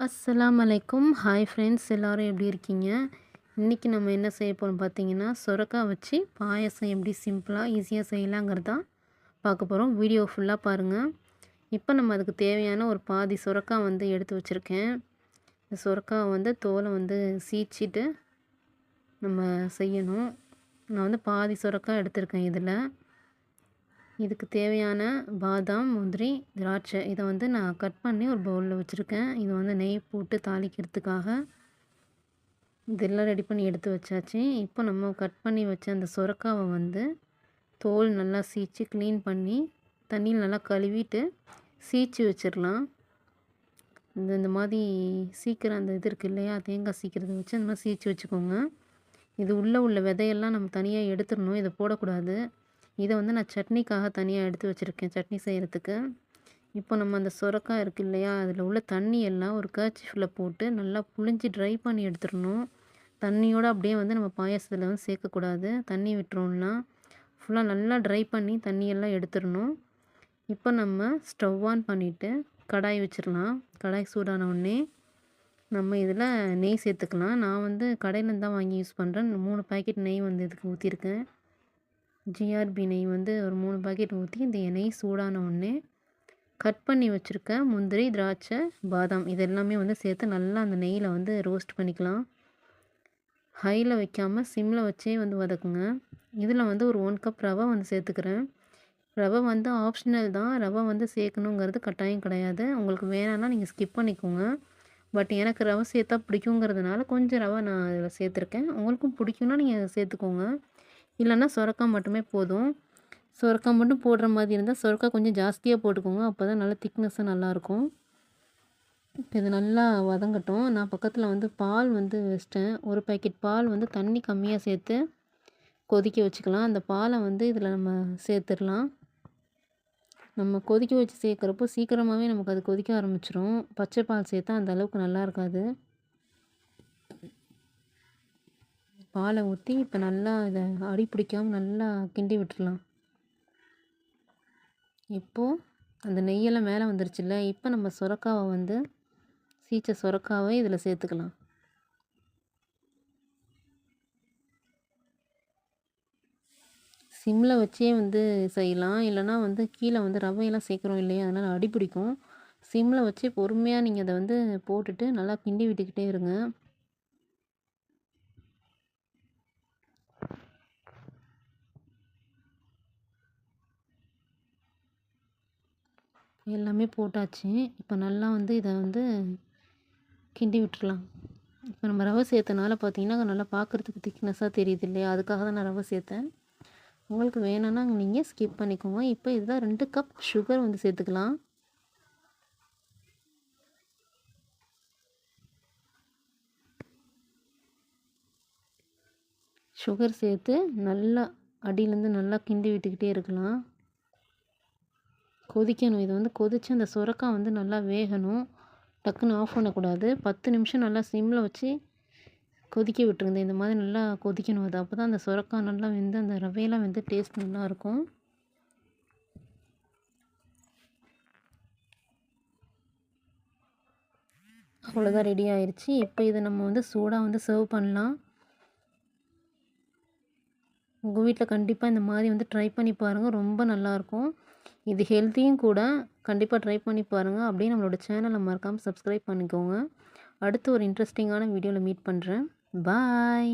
அஸ்லாம் அலைக்கும் hi friends எல்லோரும் எப்படி இருக்கீங்க? இன்றைக்கி நம்ம என்ன செய்ய போகிறோம் பார்த்தீங்கன்னா சுரக்காய் வச்சு பாயசம் எப்படி சிம்பிளாக ஈஸியாக செய்யலாங்கிறதா பார்க்க போகிறோம் வீடியோ ஃபுல்லாக பாருங்கள் இப்போ நம்ம அதுக்கு தேவையான ஒரு பாதி சுரக்காய் வந்து எடுத்து வச்சுருக்கேன். இந்த சுரக்காய் வந்து தோலை வந்து சீச்சிட்டு நம்ம செய்யணும். நான் வந்து பாதி சுரக்காய் எடுத்திருக்கேன் இதில். இதுக்கு தேவையான பாதாம் முந்திரி திராட்சை இதை வந்து நான் கட் பண்ணி ஒரு பவுலில் வச்சுருக்கேன். இது வந்து நெய் போட்டு தாளிக்கிறதுக்காக இதெல்லாம் ரெடி பண்ணி எடுத்து வச்சாச்சு. இப்போ நம்ம கட் பண்ணி வச்ச அந்த சுரக்காவை வந்து தோல் நல்லா சீச்சு க்ளீன் பண்ணி தண்ணியில் நல்லா கழுவிட்டு சீச்சு வச்சிடலாம். இந்த இந்த மாதிரி சீக்கிரம் அந்த இது இருக்குது இல்லையா தேங்காய் சீக்கிரத்தை வச்சு அந்த மாதிரி சீச்சு வச்சுக்கோங்க. இது உள்ளே உள்ள விதையெல்லாம் நம்ம தனியாக எடுத்துடணும். இதை போடக்கூடாது. இதை வந்து நான் சட்னிக்காக தனியாக எடுத்து வச்சுருக்கேன் சட்னி செய்கிறதுக்கு இப்போ நம்ம அந்த சுரக்காய் இருக்குது இல்லையா அதில் உள்ள தண்ணி எல்லாம் ஒரு கர்ச்சிஃபில் போட்டு நல்லா புளிஞ்சு ட்ரை பண்ணி எடுத்துடணும். தண்ணியோடு அப்படியே வந்து நம்ம பாயாசத்தில் வந்து சேர்க்கக்கூடாது. தண்ணி விட்டுறோம்னா ஃபுல்லாக நல்லா ட்ரை பண்ணி தண்ணியெல்லாம் எடுத்துடணும். இப்போ நம்ம ஸ்டவ் ஆன் பண்ணிவிட்டு கடாய் வச்சிடலாம். கடாய் சூடான உடனே நம்ம இதில் நெய் சேர்த்துக்கலாம். நான் வந்து கடையிலேருந்து தான் வாங்கி யூஸ் பண்ணுறேன் மூணு பாக்கெட் நெய் வந்து இதுக்கு ஊற்றிருக்கேன் ஜிஆர்பி நெய் வந்து ஒரு மூணு பாக்கெட் ஊற்றி இந்த நெய் சூடான உடனே கட் பண்ணி வச்சுருக்க முந்திரி திராட்சை பாதாம் இது எல்லாமே வந்து சேர்த்து நல்லா அந்த நெய்யில் வந்து ரோஸ்ட் பண்ணிக்கலாம். ஹையில் வைக்காமல் சிம்மில் வச்சே வந்து வதக்குங்க. இதில் வந்து ஒரு ஒன் கப் ரவை வந்து சேர்த்துக்கிறேன். ரவை வந்து ஆப்ஷனல் தான். ரவை வந்து சேர்க்கணுங்கிறது கட்டாயம் கிடையாது. உங்களுக்கு வேணான்னா நீங்கள் ஸ்கிப் பண்ணிக்கோங்க. பட் எனக்கு ரவை சேர்த்தா பிடிக்குங்கிறதுனால கொஞ்சம் ரவை நான் அதில் சேர்த்துருக்கேன். உங்களுக்கும் பிடிக்குன்னா நீங்கள் சேர்த்துக்கோங்க. இல்லைன்னா சுரக்கா மட்டுமே போதும். சுரக்கா மட்டும் போடுற மாதிரி இருந்தால் சுரக்கா கொஞ்சம் ஜாஸ்தியாக போட்டுக்கோங்க. அப்போ தான் நல்லா திக்னஸ்ஸாக நல்லாயிருக்கும் இப்போ இது நல்லா வதங்கட்டும். நான் பக்கத்தில் வந்து பால் வந்து வச்சிட்டேன். ஒரு பேக்கெட் பால் வந்து தண்ணி கம்மியாக சேர்த்து கொதிக்க வச்சுக்கலாம். அந்த பாலை வந்து இதில் நம்ம சேர்த்துடலாம். நம்ம கொதிக்க வச்சு சேர்க்குறப்போ சீக்கிரமாகவே நமக்கு அது கொதிக்க ஆரம்பிச்சிரும். பச்சை பால் சேர்த்தா அந்த அளவுக்கு நல்லா இருக்காது. பாலை ஊற்றி இப்போ நல்லா இதை அடி பிடிக்காமல் நல்லா கிண்டி விட்டுடலாம் இப்போது அந்த நெய்யெல்லாம் மேலே வந்துருச்சுல்ல இப்போ நம்ம சுரக்காவை வந்து சீச்ச சுரக்காவை இதில் சேர்த்துக்கலாம். சிம்மில் வச்சே வந்து செய்யலாம். இல்லைனா வந்து கீழே வந்து ரவையெல்லாம் சேர்க்குறோம் இல்லையா அதனால் அடி பிடிக்கும். சிம்மில் வச்சு பொறுமையாக நீங்கள் அதை வந்து போட்டுட்டு நல்லா கிண்டி விட்டுக்கிட்டே இருங்க. எல்லாமே போட்டாச்சு. இப்போ நல்லா வந்து இதை வந்து கிண்டி விட்டுறலாம். இப்போ நம்ம ரவை சேர்த்தனால பார்த்தீங்கன்னா நல்லா பார்க்குறதுக்கு திக்னஸாக தெரியுது இல்லையா? அதுக்காக தான் நான் ரவை சேர்த்தேன். உங்களுக்கு வேணும்னா நீங்கள் ஸ்கிப் பண்ணிக்கோங்க. இப்போ இதுதான் ரெண்டு கப் சுகர் வந்து சேர்த்துக்கலாம். சுகர் சேர்த்து நல்லா அடியிலேருந்து நல்லா கிண்டி விட்டுக்கிட்டே இருக்கலாம். கொதிக்கணும். இது வந்து கொதித்து அந்த சுரக்காய் வந்து நல்லா வேகணும். டக்குன்னு ஆஃப் பண்ணக்கூடாது. பத்து நிமிஷம் நல்லா சிம்மில் வச்சு கொதிக்க விட்டுருங்க. இந்த மாதிரி நல்லா கொதிக்கணும். அது அப்போ தான் அந்த சுரக்காய் நல்லா வெந்து அந்த ரவையெல்லாம் வெந்து டேஸ்ட் நல்லாயிருக்கும் அவ்வளோதான் ரெடி ஆயிடுச்சு இப்போ இதை நம்ம வந்து சூடாக வந்து சர்வ் பண்ணலாம். உங்கள் வீட்டில் கண்டிப்பாக இந்த மாதிரி வந்து ட்ரை பண்ணி பாருங்கள் ரொம்ப நல்லாயிருக்கும் இது ஹெல்த்தியும் கூட கண்டிப்பாக ட்ரை பண்ணி பாருங்கள் அப்படியே நம்மளோட சேனலை மறக்காமல் சப்ஸ்கிரைப் பண்ணிக்கோங்க. அடுத்து ஒரு இன்ட்ரெஸ்டிங்கான வீடியோவில் மீட் பண்ணுறேன் பாய்